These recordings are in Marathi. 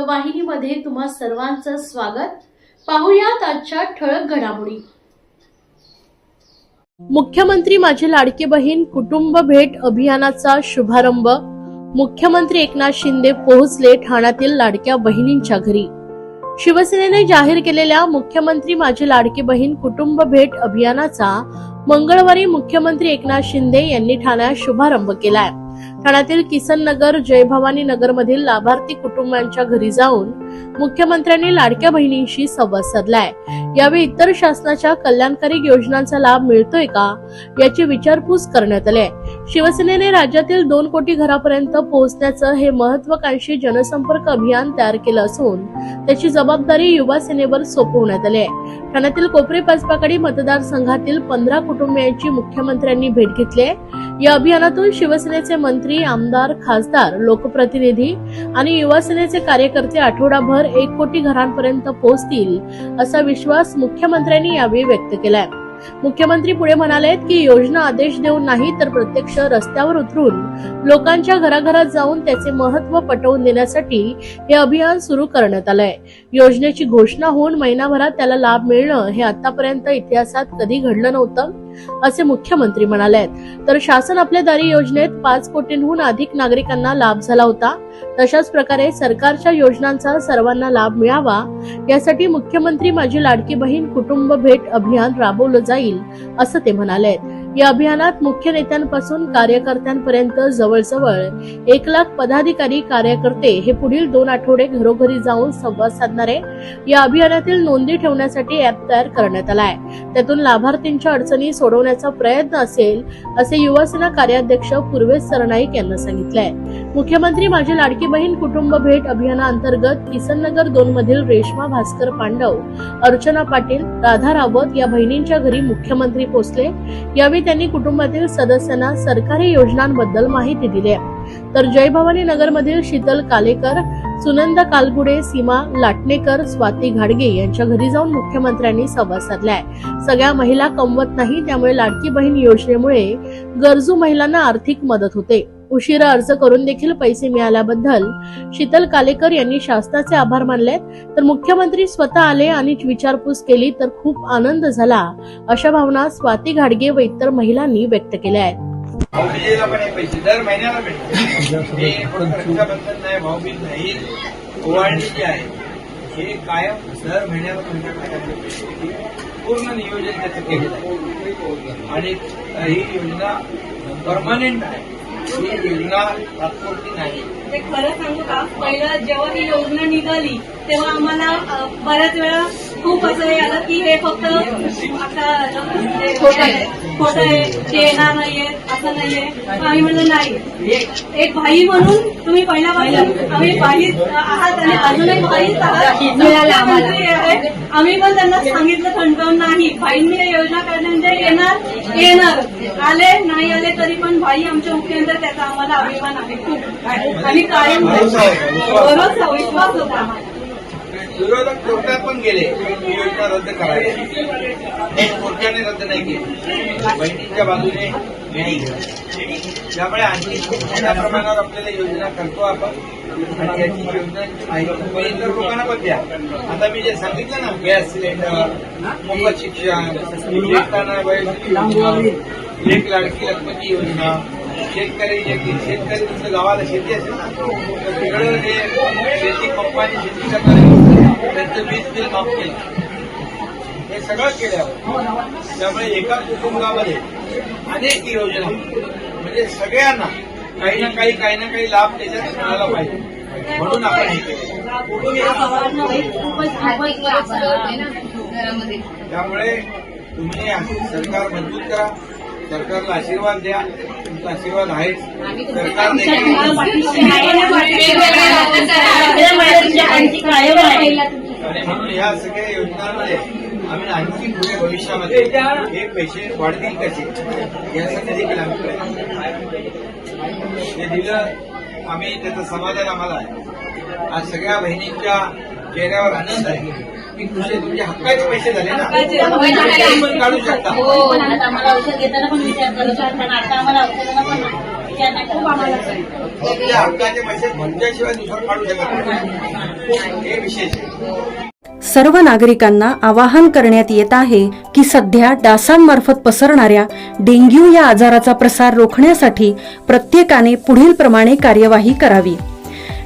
वृत्तवाहिनीमध्ये तुम्हा सर्वांचं स्वागत. पाहुयात आजच्या ठळक घडामोडी. मुख्यमंत्री माझी लाडकी बहीण कुटुंब भेट अभियानाचा शुभारंभ. मुख्यमंत्री एकनाथ शिंदे पोहोचले ठाण्यातील लाडक्या बहिणींच्या घरी. शिवसेनेने जाहीर केलेल्या मुख्यमंत्री माझी लाडकी बहीण कुटुंब भेट अभियानाचा मंगळवारी मुख्यमंत्री एकनाथ शिंदे यांनी ठाण्यात शुभारंभ केलाय. ठाण्यातील किसन नगर जय भवानी नगर मधील लाभार्थी कुटुंबांच्या घरी जाऊन मुख्यमंत्र्यांनी लाडक्या बहिणींशी संवाद साधलाय यावेळी इतर शासनाच्या कल्याणकारी योजनांचा लाभ मिळतोय का याची विचारपूस करण्यात आली आहे. शिवसेनेने राज्यातील दोन कोटी घरापर्यंत पोहोचण्याचं हे महत्वाकांक्षी जनसंपर्क अभियान तयार केलं असून त्याची जबाबदारी युवा सेनेवर सोपवण्यात आली आहे. ठाण्यातील कोपरे पाचपाकडी मतदारसंघातील पंधरा कुटुंबियांची मुख्यमंत्र्यांनी भेट घेतली आहे. या अभियानातून शिवसेनेचे मंत्री आमदार खासदार लोकप्रतिनिधी आणि युवा सेनेचे कार्यकर्ते आठवडाभर एक कोटी घरांपर्यंत पोहोचतील असा विश्वास मुख्यमंत्र्यांनी यावेळी व्यक्त केलाय. मुख्यमंत्री पुढे म्हणाले की योजना आदेश देऊन नाही तर प्रत्यक्ष रस्त्यावर उतरून लोकांच्या घराघरात जाऊन त्याचे महत्त्व पटवून देण्यासाठी हे अभियान सुरू करण्यात आलंय. योजनेची घोषणा होऊन महिनाभरात त्याला लाभ मिळणं हे आतापर्यंत इतिहासात कधी घडलं नव्हतं. असे मुख्यमंत्री म्हणाले तर शासन आपल्या दारी योजनेत पाच कोटींहून अधिक नागरिकांना लाभ झाला होता. तशाच प्रकारे सरकारच्या योजनांचा सर्वांना लाभ मिळावा यासाठी मुख्यमंत्री माझी लाडकी बहीण कुटुंब भेट अभियान राबवलं जाईल असं ते म्हणाले या अभियानात मुख्य नेत्यांपासून कार्यकर्त्यांपर्यंत जवळजवळ एक लाख पदाधिकारी कार्यकर्ते हे पुढील दोन आठवडे घरोघरी जाऊन संवाद साधणारे या अभियानातील नोंदी ठेवण्यासाठी ऍप तयार करण्यात आलाय त्यातून लाभार्थींच्या अडचणी सोडवण्याचा प्रयत्न असेल असे युवासेना कार्याध्यक्ष पूर्वेश सरनाईक यांना सांगितलंय. मुख्यमंत्री माझी लाडकी बहीण कुटुंब भेट अभियानाअंतर्गत किसननगर दोन मधील रेश्मा भास्कर पांडव अर्चना पाटील राधा रावत या बहिणींच्या घरी मुख्यमंत्री पोहोचले. यावेळी त्यांनी कुटुंबातील सदस्यांना सरकारी योजनांबद्दल माहिती दिली तर जय भवानी नगर मधील शीतल कालेकर सुनंदा कालगुडे सीमा लाटणेकर स्वाती घाडगे यांच्या घरी जाऊन मुख्यमंत्र्यांनी संवाद साधलाय सगळ्या महिला कमवत नाही त्यामुळे लाडकी बहीण योजनेमुळे गरजू महिलांना आर्थिक मदत होते. उशिरा अर्ज करून देखील पैसे मिळाल्याबद्दल शीतल कालेकर यांनी शासनाचे आभार मानले तर मुख्यमंत्री स्वतः आले आणि विचारपूस केली तर खूप आनंद झाला अशा भावना स्वाती घाडगे व इतर महिलांनी व्यक्त केल्या आहेत. हे पैसे दर महिन्याला भेटते हे कायम दर महिन्याला तुमच्या खात्यामध्ये पूर्ण नियोजन त्याचं केलेलं आहे. आणि ही योजना परमनंट आहे. ही योजना तात्पुरती नाही. ते खरं सांगू का? पहिलं जेव्हा ही योजना निघाली तेव्हा आम्हाला बऱ्याच वेळा खूप असं हे आलं की हे फक्त आता हे. खोटं आहे ते येणार नाहीये असं नाहीये आम्ही म्हणलं नाही एक- एक भाई म्हणून तुम्ही पहिल्यापासून आम्ही भाई आहात आणि अजूनही भाईच आहात मुख्यमंत्री आहे. आम्ही पण त्यांना सांगितलं थंडवून नाही भाईंनी योजना करण्याचे येणार येणार आले नाही आले तरी पण भाई आमचे मुख्यमंत्री त्याचा आम्हाला अभिमान आहे. खूप. आणि कायम भरोसा विश्वास होता आम्हाला विरोधक कोर्टात पण गेले. ही योजना रद्द करायची. हे कोर्टाने रद्द नाही केली. बहिणींच्या बाजूने न्याय घेतला त्यामुळे आणखी खूप मोठ्या प्रमाणावर आपल्याला योजना करतो आपण. आणि याची योजनांची माहिती लोकांना पण द्या. आता मी जे सांगितलं ना गॅस सिलेंडर मोफत शिक्षण लेखताना वयोश्री योजना लेख लाडकी लक्ष्मी योजना शेतकरी जे की शेतकरी तुमच्या गावाला शेती असेल ना तिकडं जे शेती पंपाने शेती करणारे त्यांचं वीज बिल माफ केलं. हे सगळं केलं त्यामुळे एका कुटुंबामध्ये अनेक योजना म्हणजे सगळ्यांना काही ना काही काही ना काही लाभ त्याच्यात मिळाला पाहिजे. म्हणून आपण हे केलं. त्यामुळे तुम्ही सरकार मजबूत करा. सरकारला आशीर्वाद द्या तुमचा आशीर्वाद आहेच. सरकार देखील आणि म्हणून ह्या सगळ्या योजनांमध्ये आम्ही आणखी पुढे भविष्यामध्ये हे पैसे वाढतील कसे? यासाठी देखील आम्ही प्रयत्न. हे दिलं आम्ही त्याचं समाधान आम्हाला आहे. आज सगळ्या बहिणींच्या चेहऱ्यावर आनंद आहे. की तुझे तुमचे हक्काचे पैसे झाले ना. पण काढू शकता. हो. आता आम्हाला औषध घेताना पण विचार आता आम्हाला औषधाला पण याने खूप आम्हाला आपल्या हक्काचे पैसे दुसरं काढू शकत नाही. हे विशेष आहे. सर्व नागरिकांना आवाहन करण्यात येत आहे की सध्या डासांमार्फत पसरणाऱ्या डेंग्यू या आजाराचा प्रसार रोखण्यासाठी प्रत्येकाने पुढील प्रमाणे कार्यवाही करावी.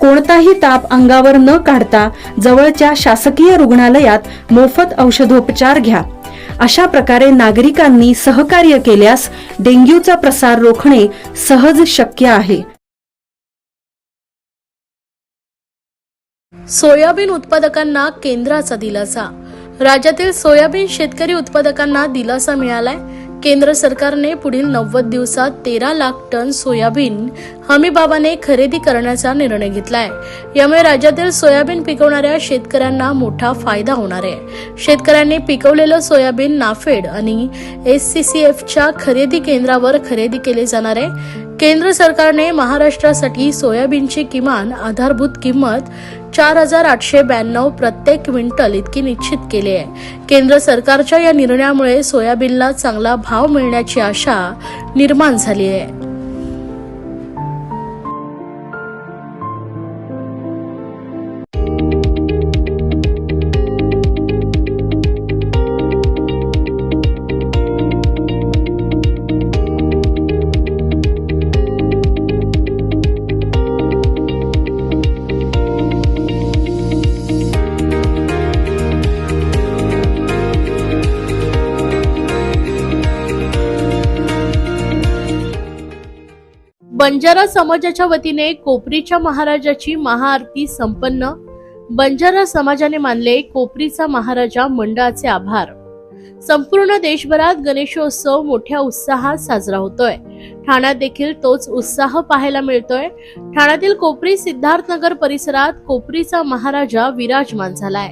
कोणताही ताप अंगावर न काढता जवळच्या शासकीय रुग्णालयात मोफत औषधोपचार घ्या. अशा प्रकारे नागरिकांनी सहकार्य केल्यास डेंग्यूचा प्रसार रोखणे सहज शक्य आहे. सोयाबीन उत्पादकांना केंद्राचा दिलासा. राज्यातील सोयाबीन शेतकरी उत्पादकांना दिलासा मिळालाय. केंद्र सरकारने पुढील नव्वद दिवसात तेरा लाख टन सोयाबीन हमीभावाने खरेदी करण्याचा निर्णय घेतलाय. यामुळे राज्यातील सोयाबीन पिकवणाऱ्या शेतकऱ्यांना मोठा फायदा होणार आहे. शेतकऱ्यांनी पिकवलेलं सोयाबीन नाफेड आणि एस सी सी एफच्या खरेदी केंद्रावर खरेदी केले जाणार आहे. केंद्र सरकारने महाराष्ट्रासाठी सोयाबीनची किमान आधारभूत किंमत चार हजार आठशे ब्याण्णव प्रत्येक क्विंटल इतकी निश्चित केली आहे. केंद्र सरकारच्या या निर्णयामुळे सोयाबीनला चांगला भाव मिळण्याची आशा निर्माण झाली आहे. बंजारा समाजाच्या वतीने कोपरीच्या महाराजाची महाआरती संपन्न. बंजारा समाजाने मानले कोपरीचा महाराजा मंडळाचे आभार. संपूर्ण देशभरात गणेशोत्सव मोठ्या उत्साहात साजरा होतोय. ठाण्यात देखील तोच उत्साह पाहायला मिळतोय. ठाण्यातील कोपरी सिद्धार्थनगर परिसरात कोपरीचा महाराजा विराजमान झालाय.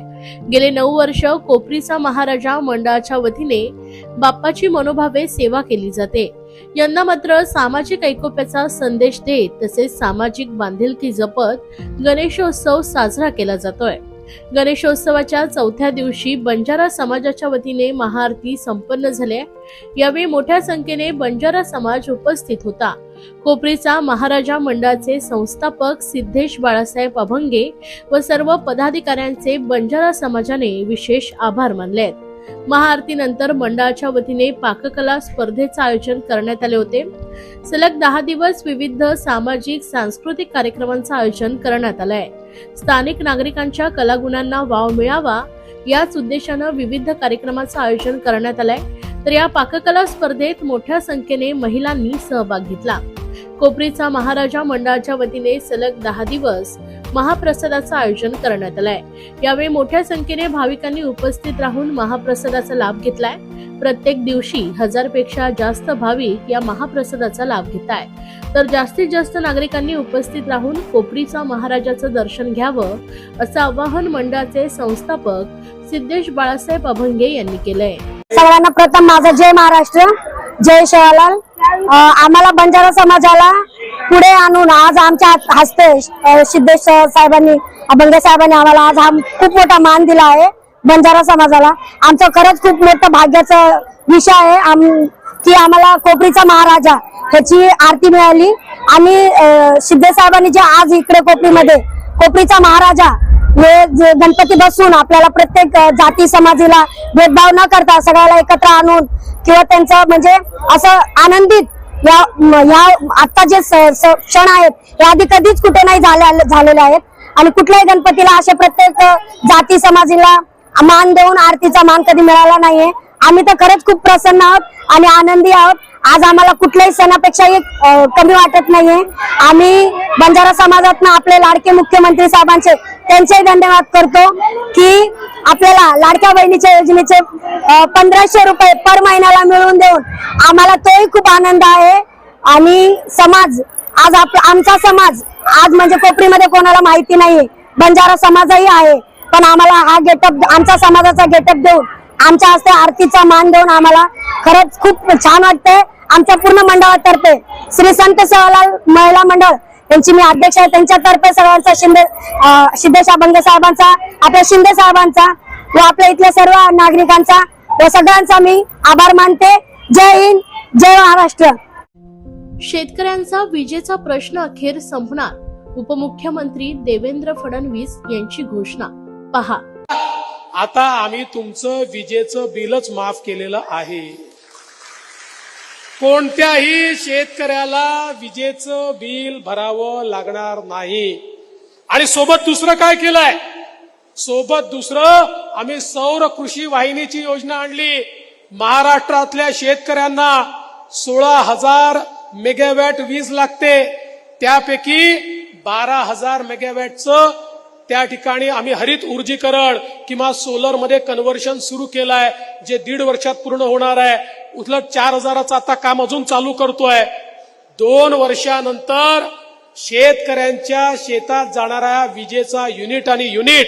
गेले नऊ वर्ष कोपरीचा महाराजा मंडळाच्या वतीने बाप्पाची मनोभावे सेवा केली जाते. यांना मात्र सामाजिक ऐकोप्याचा संदेश देत तसेच सामाजिक बांधिलकी जपत गणेशोत्सव साजरा केला जातोय. गणेशोत्सवाच्या चौथ्या दिवशी बंजारा समाजाच्या वतीने महाआरती संपन्न झाली. यावेळी मोठ्या संख्येने बंजारा समाज उपस्थित होता. कोपरीचा महाराजा मंडळाचे संस्थापक सिद्धेश बाळासाहेब अभंगे व सर्व पदाधिकाऱ्यांचे बंजारा समाजाने विशेष आभार मानले आहेत महाआरतीनंतर मंडळाच्या वतीने पाककला स्पर्धेचं आयोजन करण्यात आले होते. सलग दहा दिवस विविध सामाजिक सांस्कृतिक कार्यक्रमांचं आयोजन करण्यात आलं आहे स्थानिक नागरिकांच्या कलागुणांना वाव मिळावा याच उद्देशानं विविध कार्यक्रमाचं आयोजन करण्यात आलंय. तर या पाककला स्पर्धेत मोठ्या संख्येने महिलांनी सहभाग घेतला. कोपरीचा महाराजा मंडळाच्या वतीने सलग दहा दिवस महाप्रसादाचं आयोजन करण्यात आलंय. यावेळी मोठ्या संख्येने भाविकांनी उपस्थित राहून महाप्रसादाचा लाभ घेतलाय. प्रत्येक दिवशी हजारपेक्षा जास्त भाविक या महाप्रसादाचा लाभ घेत आहे तर जास्तीत जास्त नागरिकांनी उपस्थित राहून कोपरीचा महाराजाचं दर्शन घ्यावं असं आवाहन मंडळाचे संस्थापक सिद्धेश बाळासाहेब अभंगे यांनी केलंय. सगळ्यांना प्रथम माझा जय महाराष्ट्र जय शिवालाल. आम्हाला बंजारा समाजाला पुढे आणून आज आमच्या हस्ते सिद्धेश्वर सिद्धेश साहेबांनी अभंगे साहेबांनी आम्हाला आज हा खूप मोठा मान दिला आहे बंजारा समाजाला. आमचं खरंच खूप मोठं भाग्याचं विषय आहे. आम- की आम्हाला कोपरीचा महाराजा ह्याची आरती मिळाली. आणि सिद्धेसाहेबांनी साहेबांनी जे आज इकडे कोपरीमध्ये कोपरीचा महाराजा हे जे गणपती बसून आपल्याला प्रत्येक जाती समाजीला भेदभाव न करता सगळ्याला एकत्र आणून किंवा त्यांचं म्हणजे असं आनंदित या या आता जे स- स- क्षण आहेत हे आधी कधीच कुठे नाही झाले झालेले आहेत. आणि कुठल्याही गणपतीला असे प्रत्येक जाती समाजीला मान देऊन आरतीचा मान कधी मिळाला नाहीये. आम्ही तर खरंच खूप प्रसन्न आहोत आणि आनंदी आहोत. आज आम्हाला कुठल्याही सणापेक्षाही कमी वाटत नाहीये. आम्ही बंजारा समाजातनं आपले लाडके मुख्यमंत्री साहेबांचे त्यांचाही धन्यवाद करतो की आपल्याला लाडक्या बहिणीच्या योजनेचे पंधराशे रुपये पर महिन्याला मिळवून देऊन आम्हाला तोही खूप आनंद आहे. आणि समाज आज आप आमचा समाज आज म्हणजे कोपरीमध्ये कोणाला माहिती नाही बंजारा समाजही आहे. पण आम्हाला हा गेटअप आमचा समाजाचा गेटअप देऊन आमच्या हस्ते आरतीचा मान देऊन आम्हाला खरंच खूप छान वाटतंय. आमच्या पूर्ण मंडळातर्फे श्री संत सेवालाल महिला मंडळ त्यांची मी अध्यक्ष आहे. त्यांच्यातर्फे सर्वांचा शिंदे सिद्धेश अभंग साहेबांचा आपल्या शिंदे साहेबांचा व आपल्या इथल्या सर्व नागरिकांचा व सगळ्यांचा मी आभार मानते. जय हिंद जय महाराष्ट्र. शेतकऱ्यांचा विजेचा प्रश्न अखेर संपणार उपमुख्यमंत्री देवेंद्र फडणवीस यांची घोषणा. पहा. आता आम्ही तुमचं विजेचं बिलच माफ केलेलं आहे. कोणत्याही शेतकऱ्याला विजेचं बिल भरावं लागणार नाही. आणि सोबत दुसरं काय केलंय? सोबत दुसरं आम्ही सौर कृषी वाहिनीची योजना आणली. महाराष्ट्रातल्या शेतकऱ्यांना सोळा हजार मेगावॅट वीज लागते. त्यापैकी बारा हजार मेगावॅटचं त्या ठिकाणी आम्ही हरित ऊर्जीकरण किंवा सोलरमध्ये कन्वर्शन कन्व्हर्शन सुरू केलंय जे दीड वर्षात पूर्ण होणार आहे. उलट चार हजाराचं आता काम अजून चालू करतोय. दोन वर्षानंतर शेतकऱ्यांच्या शेतात जाणाऱ्या विजेचा युनिट आणि युनिट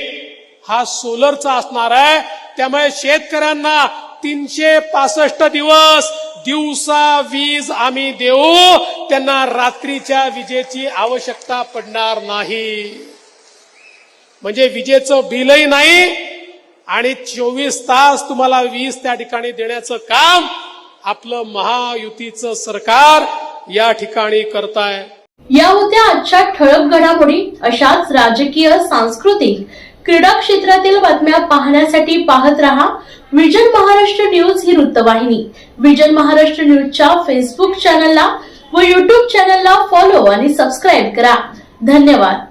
हा सोलरचा असणार आहे. त्यामुळे शेतकऱ्यांना तीनशे पासष्ट दिवस दिवसा वीज आम्ही देऊ. त्यांना रात्रीच्या विजेची आवश्यकता पडणार नाही. म्हणजे विजेचं बिलही नाही आणि चोवीस तास तुम्हाला वीज त्या ठिकाणी देण्याचं काम आपलं महायुतीचं सरकार या ठिकाणी करताय. या होत्या आजच्या ठळक घडामोडी अशाच राजकीय सांस्कृतिक क्रीडा क्षेत्रातील बातम्या पाहण्यासाठी पाहत रहा विजन महाराष्ट्र न्यूज ही वृत्तवाहिनी. विजन महाराष्ट्र न्यूजच्या फेसबुक चॅनलला व युट्यूब चॅनलला फॉलो आणि सबस्क्राईब करा. धन्यवाद.